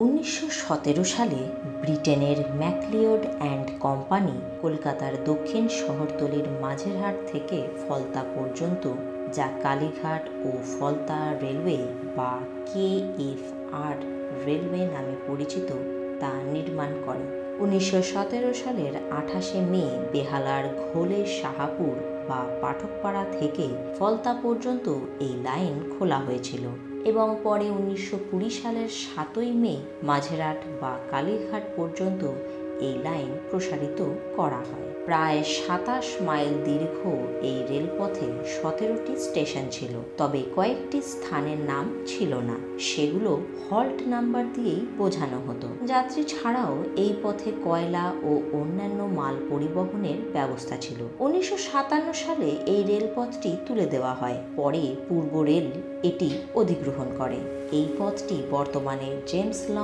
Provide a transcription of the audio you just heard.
উনিশশো সতেরো সালে ব্রিটেনের ম্যাকলিওড অ্যান্ড কোম্পানি কলকাতার দক্ষিণ শহরতলির মাঝেরহাট থেকে ফলতা পর্যন্ত, যা কালীঘাট ও ফলতা রেলওয়ে বা কে এফ আর রেলওয়ে নামে পরিচিত, তা নির্মাণ করে। উনিশশো সতেরো সালের আঠাশে মে বেহালার ঘোলে শাহাপুর বা পাঠকপাড়া থেকে ফলতা পর্যন্ত এই লাইন খোলা হয়েছিল। এবং পরে উনিশশো কুড়ি সালের সাতই মে মাঝেরহাট বা কালীঘাট পর্যন্ত এই লাইন প্রসারিত করা হয়। প্রায় সাতাশ মাইল দীর্ঘ এই রেলপথে সতেরোটি স্টেশন ছিল, তবে কয়েকটি স্থানের নাম ছিল না। সেগুলো হল্ট নাম্বার দিয়েই বোঝানো হতো। যাত্রী ছাড়াও এই পথে কয়লা ও অন্যান্য মাল পরিবহনের ব্যবস্থা ছিল। উনিশশো সাতান্ন সালে এই রেলপথটি তুলে দেওয়া হয়। পরে পূর্ব রেল এটি অধিগ্রহণ করে। এই পথটি বর্তমানে জেমস লং